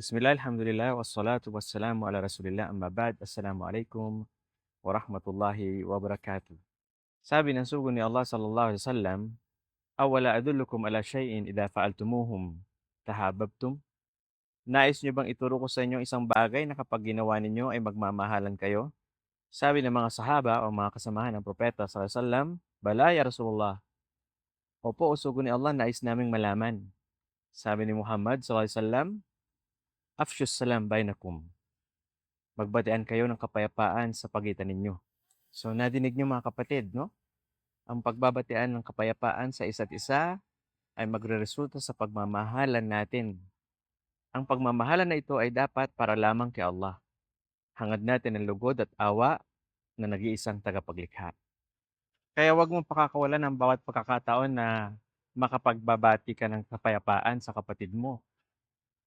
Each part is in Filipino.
Bismillah, alhamdulillah, wassalatu wassalamu ala rasulillah, amma ba'd, assalamu alaikum wa rahmatullahi wa barakatuh. Sabi ng sugo ni Allah sallallahu alaihi wasallam, awala adullukum ala shay'in idha fa'altumuhum tahabbabtum? Nais niyo bang ituro ko sa inyo isang bagay na kapag ginawa ninyo ay magmamahalan kayo? Sabi ng mga sahaba o mga kasamahan ng propeta sallallahu alaihi wasallam, bala ya Rasulullah. Opo, o sugo ni Allah, nais naming malaman. Sabi ni Muhammad sallallahu alaihi wasallam, Afshus salam bainakum. Magbatian kayo ng kapayapaan sa pagitan ninyo. So nadinig niyo mga kapatid, no? Ang pagbabatian ng kapayapaan sa isa't isa ay magreresulta sa pagmamahalan natin. Ang pagmamahalan na ito ay dapat para lamang kay Allah. Hangad natin ang lugod at awa na nag-iisang tagapaglikha. Kaya huwag mong pakakawalan ng bawat pagkakataon na makapagbabati ka ng kapayapaan sa kapatid mo.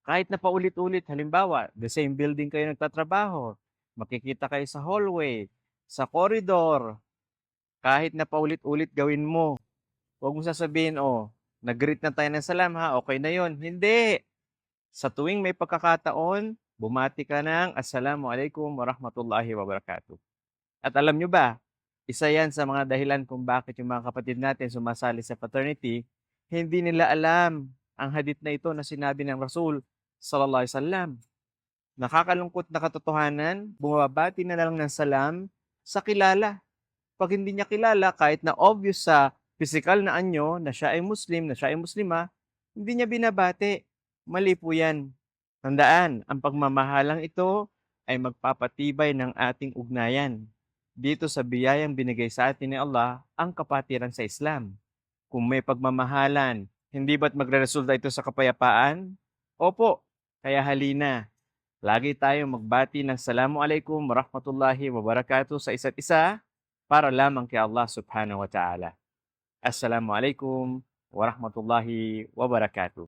Kahit na paulit-ulit, halimbawa, the same building kayo nagtatrabaho, makikita kayo sa hallway, sa corridor, kahit na paulit-ulit gawin mo. Huwag mo sasabihin, oh, nag-greet na tayo ng salam ha, okay na yon. Hindi. Sa tuwing may pagkakataon, bumati ka ng Assalamu alaikum warahmatullahi wabarakatuh. At alam nyo ba, isa yan sa mga dahilan kung bakit yung mga kapatid natin sumasali sa fraternity, hindi nila alam ang hadith na ito na sinabi ng Rasul sallallahu alaihi wasallam. Nakakalungkot na katotohanan, bumabati na lang ng salam sa kilala. Pag hindi niya kilala, kahit na obvious sa physical na anyo na siya ay Muslim, na siya ay Muslima, hindi niya binabati. Mali po yan. Tandaan, ang pagmamahalang ito ay magpapatibay ng ating ugnayan. Dito sa biyayang binigay sa atin ni Allah, ang kapatiran sa Islam. Kung may pagmamahalan, hindi ba't magre-resulta ito sa kapayapaan? Opo, kaya halina. Lagi tayong magbati ng salamu alaikum warahmatullahi wabarakatuh sa isa't isa para lamang kay Allah subhanahu wa ta'ala. Assalamu alaikum warahmatullahi wabarakatuh.